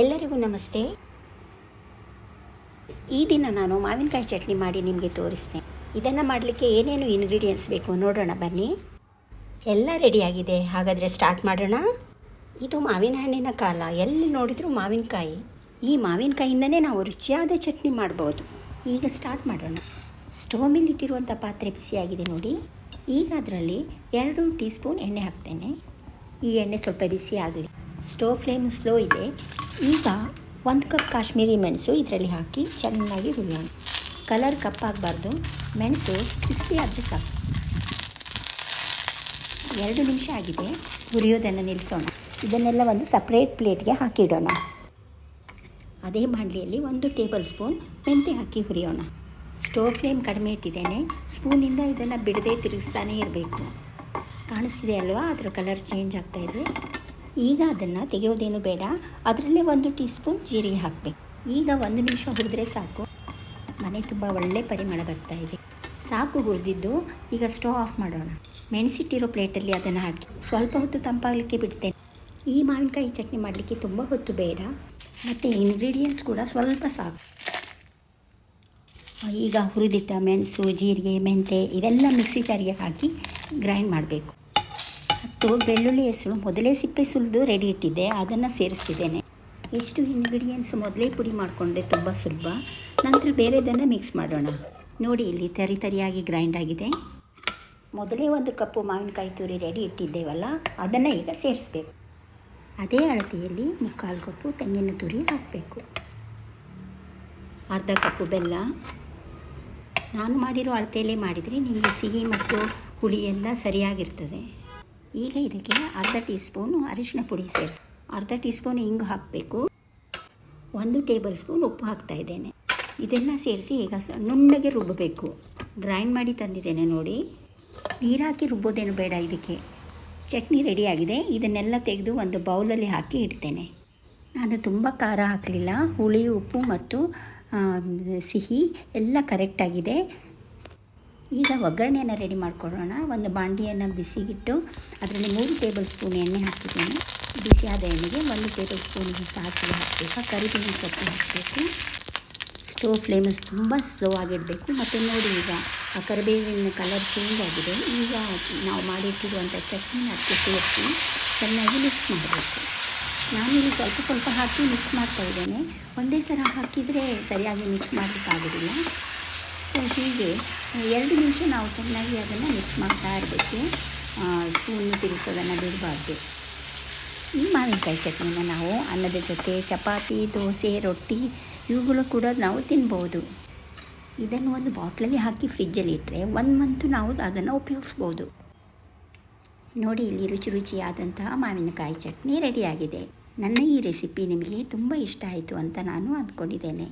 ಎಲ್ಲರಿಗೂ ನಮಸ್ತೆ. ಈ ದಿನ ನಾನು ಮಾವಿನಕಾಯಿ ಚಟ್ನಿ ಮಾಡಿ ನಿಮಗೆ ತೋರಿಸ್ತೇನೆ ಇದನ್ನು ಮಾಡಲಿಕ್ಕೆ ಏನೇನು ಇಂಗ್ರೀಡಿಯೆಂಟ್ಸ್ ಬೇಕು ನೋಡೋಣ ಬನ್ನಿ. ಎಲ್ಲ ರೆಡಿಯಾಗಿದೆ ಹಾಗಾದರೆ ಸ್ಟಾರ್ಟ್ ಮಾಡೋಣ. ಇದು ಮಾವಿನ ಹಣ್ಣಿನ ಕಾಲ. ಎಲ್ಲಿ ನೋಡಿದರೂ ಮಾವಿನಕಾಯಿ. ಈ ಮಾವಿನಕಾಯಿಂದನೇ ನಾವು ರುಚಿಯಾದ ಚಟ್ನಿ ಮಾಡ್ಬೋದು. ಈಗ ಸ್ಟಾರ್ಟ್ ಮಾಡೋಣ. ಸ್ಟೋವ್ ಮೇಲೆ ಇಟ್ಟಿರುವಂಥ ಪಾತ್ರೆ ಬಿಸಿಯಾಗಿದೆ ನೋಡಿ. ಈಗ ಅದರಲ್ಲಿ ಎರಡು ಟೀ ಸ್ಪೂನ್ ಎಣ್ಣೆ ಹಾಕ್ತೇನೆ. ಈ ಎಣ್ಣೆ ಸ್ವಲ್ಪ ಬಿಸಿ ಆಗಲಿ ಸ್ಟೋವ್ ಫ್ಲೇಮ್ ಸ್ಲೋ ಇದೆ. ಈಗ ಒಂದು ಕಪ್ ಕಾಶ್ಮೀರಿ ಮೆಣಸು ಇದರಲ್ಲಿ ಹಾಕಿ ಚೆನ್ನಾಗಿ ಹುರಿಯೋಣ. ಕಲರ್ ಕಪ್ಪಾಗಬಾರ್ದು ಮೆಣಸು ಕ್ರಿಸ್ಪಿ ಆದರೆ ಸಾಕು. ಎರಡು ನಿಮಿಷ ಆಗಿದೆ. ಹುರಿಯೋದನ್ನು ನಿಲ್ಲಿಸೋಣ ಇದನ್ನೆಲ್ಲ ಒಂದು ಸಪ್ರೇಟ್ ಪ್ಲೇಟ್ಗೆ ಹಾಕಿಡೋಣ ಅದೇ ಬಾಣಲಿಯಲ್ಲಿ ಒಂದು ಟೇಬಲ್ ಸ್ಪೂನ್ ಮೆಂತೆ ಹಾಕಿ ಹುರಿಯೋಣ. ಸ್ಟೋವ್ ಫ್ಲೇಮ್ ಕಡಿಮೆ ಇಟ್ಟಿದ್ದೇನೆ. ಸ್ಪೂನಿಂದ ಇದನ್ನು ಬಿಡದೆ ತಿರುಗಿಸ್ತಾನೇ ಇರಬೇಕು. ಕಾಣಿಸ್ತಿದೆ ಅಲ್ವಾ? ಅದರ ಕಲರ್ ಚೇಂಜ್ ಆಗ್ತಾ ಇದೆ. ಈಗ ಅದನ್ನು ತೆಗೆಯೋದೇನು ಬೇಡ. ಅದರಲ್ಲೇ ಒಂದು ಟೀ ಸ್ಪೂನ್ ಜೀರಿಗೆ ಹಾಕಬೇಕು. ಈಗ ಒಂದು ನಿಮಿಷ ಹುರಿದ್ರೆ ಸಾಕು. ಮನೆ ತುಂಬ ಒಳ್ಳೆ ಪರಿಮಳ ಬರ್ತಾ ಇದೆ. ಸಾಕು ಹುರಿದಿದ್ದು. ಈಗ ಸ್ಟವ್ ಆಫ್ ಮಾಡೋಣ. ಮೆಣಸಿಟ್ಟಿರೋ ಪ್ಲೇಟಲ್ಲಿ ಅದನ್ನು ಹಾಕಿ. ಸ್ವಲ್ಪ ಹೊತ್ತು ತಂಪಾಗಲಿಕ್ಕೆ ಬಿಡ್ತೇನೆ. ಈ ಮಾವಿನಕಾಯಿ ಚಟ್ನಿ ಮಾಡಲಿಕ್ಕೆ ತುಂಬ ಹೊತ್ತು ಬೇಡ. ಮತ್ತು ಇಂಗ್ರೀಡಿಯೆಂಟ್ಸ್ ಕೂಡ ಸ್ವಲ್ಪ ಸಾಕು. ಈಗ ಹುರಿದಿಟ್ಟ ಮೆಣಸು, ಜೀರಿಗೆ ಮೆಂತೆ ಇದೆಲ್ಲ ಮಿಕ್ಸಿ ಜಾರಿಗೆ ಹಾಕಿ ಗ್ರೈಂಡ್ ಮಾಡಬೇಕು. ಮತ್ತು ಬೆಳ್ಳುಳ್ಳಿ ಹೆಸರು ಮೊದಲೇ ಸಿಪ್ಪೆ ಸುಲಿದು ರೆಡಿ ಇಟ್ಟಿದ್ದೆ, ಅದನ್ನು ಸೇರಿಸಿದ್ದೇನೆ ಎಷ್ಟು ಇಂಗ್ರೀಡಿಯೆಂಟ್ಸ್ ಮೊದಲೇ ಪುಡಿ ಮಾಡಿಕೊಂಡೆ ತುಂಬ ಸುಲಭ. ನಂತರ ಬೇರೆದನ್ನು ಮಿಕ್ಸ್ ಮಾಡೋಣ. ನೋಡಿ, ಇಲ್ಲಿ ತರಿ ತರಿಯಾಗಿ ಗ್ರೈಂಡ್ ಆಗಿದೆ. ಮೊದಲೇ ಒಂದು ಕಪ್ಪು ಮಾವಿನಕಾಯಿ ತುರಿ ರೆಡಿ ಇಟ್ಟಿದ್ದೇವಲ್ಲ, ಅದನ್ನು ಈಗ ಸೇರಿಸ್ಬೇಕು. ಅದೇ ಅಳತೆಯಲ್ಲಿ ಮುಕ್ಕಾಲು ಕಪ್ಪು ತೆಂಗಿನ ತುರಿ ಹಾಕಬೇಕು. ಅರ್ಧ ಕಪ್ಪು ಬೆಲ್ಲ. ನಾನು ಮಾಡಿರೋ ಅಳತೆಯಲ್ಲೇ ಮಾಡಿದರೆ ನಿಮಗೆ ಸಿಹಿ ಮತ್ತು ಹುಳಿ ಎಲ್ಲ ಸರಿಯಾಗಿರ್ತದೆ. ಈಗ ಇದಕ್ಕೆ ಅರ್ಧ ಟೀ ಸ್ಪೂನು ಅರಿಶಿನ ಪುಡಿ ಸೇರಿಸಿ. ಅರ್ಧ ಟೀ ಸ್ಪೂನ್ ಹಿಂಗೆ ಹಾಕಬೇಕು. ಒಂದು ಟೇಬಲ್ ಸ್ಪೂನ್ ಉಪ್ಪು ಹಾಕ್ತಾ ಇದ್ದೇನೆ. ಇದೆಲ್ಲ ಸೇರಿಸಿ ಈಗ ನುಣ್ಣಗೆ ರುಬ್ಬಬೇಕು. ಗ್ರೈಂಡ್ ಮಾಡಿ ತಂದಿದ್ದೇನೆ ನೋಡಿ. ನೀರು ಹಾಕಿ ರುಬ್ಬೋದೇನು ಬೇಡ ಇದಕ್ಕೆ. ಚಟ್ನಿ ರೆಡಿಯಾಗಿದೆ. ಇದನ್ನೆಲ್ಲ ತೆಗೆದು ಒಂದು ಬೌಲಲ್ಲಿ ಹಾಕಿ ಇಡ್ತೇನೆ. ನಾನು ತುಂಬ ಖಾರ ಹಾಕಲಿಲ್ಲ. ಹುಳಿ, ಉಪ್ಪು ಮತ್ತು ಸಿಹಿ ಎಲ್ಲ ಕರೆಕ್ಟಾಗಿದೆ ಈಗ ಒಗ್ಗರಣೆಯನ್ನು ರೆಡಿ ಮಾಡ್ಕೊಳ್ಳೋಣ. ಒಂದು ಬಾಂಡಿಯನ್ನು ಬಿಸಿಗಿಟ್ಟು ಅದರಲ್ಲಿ ಮೂರು ಟೇಬಲ್ ಸ್ಪೂನ್ ಎಣ್ಣೆ ಹಾಕಿದ್ದೀನಿ. ಬಿಸಿಯಾದ ಎಣ್ಣೆಗೆ ಒಂದು ಟೇಬಲ್ ಸ್ಪೂನ್ ಸಾಸಿವೆ ಹಾಕಬೇಕು. ಕರಿಬೇವಿನ ಸೊಪ್ಪು ಹಾಕಬೇಕು. ಸ್ಟೋವ್ ಫ್ಲೇಮಸ್ ತುಂಬ ಸ್ಲೋ ಆಗಿಡಬೇಕು. ಮತ್ತು ನೋಡಿ ಈಗ ಆ ಕರಿಬೇವಿನ ಕಲರ್ ಚೇಂಜ್ ಆಗಿದೆ. ಈಗ ನಾವು ಮಾಡಿಟ್ಟಿರುವಂಥ ಚಟ್ನಿ ಅದಕ್ಕೆ ಸೇರಿಸಿ ಚೆನ್ನಾಗಿ ಮಿಕ್ಸ್ ಮಾಡಬೇಕು. ನಾನಿಲ್ಲಿ ಸ್ವಲ್ಪ ಸ್ವಲ್ಪ ಹಾಕಿ ಮಿಕ್ಸ್ ಮಾಡ್ತಾ ಇದ್ದೇನೆ. ಒಂದೇ ಸಲ ಹಾಕಿದರೆ ಸರಿಯಾಗಿ ಮಿಕ್ಸ್ ಮಾಡಲಿಕ್ಕಾಗೋದಿಲ್ಲ ಸೊ ಹೀಗೆ ಎರಡು ನಿಮಿಷ ನಾವು ಚೆನ್ನಾಗಿ ಅದನ್ನು ಮಿಕ್ಸ್ ಮಾಡ್ತಾ ಇರಬೇಕು. ಸ್ಪೂನ್ ತಿರುಗಿಸೋದನ್ನು ಬಿಡಬಾರ್ದು. ಈ ಮಾವಿನಕಾಯಿ ಚಟ್ನಿನ ನಾವು ಅನ್ನದ ಜೊತೆ ಚಪಾತಿ, ದೋಸೆ, ರೊಟ್ಟಿ ಇವುಗಳು ಕೂಡ ನಾವು ತಿನ್ಬೋದು. ಇದನ್ನು ಒಂದು ಬಾಟ್ಲಲ್ಲಿ ಹಾಕಿ ಫ್ರಿಜ್ಜಲ್ಲಿ ಇಟ್ಟರೆ ಒನ್ ಮಂತು ನಾವು ಅದನ್ನು ಉಪಯೋಗಿಸ್ಬೋದು. ನೋಡಿ, ಇಲ್ಲಿ ರುಚಿ ರುಚಿಯಾದಂತಹ ಮಾವಿನಕಾಯಿ ಚಟ್ನಿ ರೆಡಿಯಾಗಿದೆ. ನನ್ನ ಈ ರೆಸಿಪಿ ನಿಮಗೆ ತುಂಬ ಇಷ್ಟ ಆಯಿತು ಅಂತ ನಾನು ಅಂದ್ಕೊಂಡಿದ್ದೇನೆ.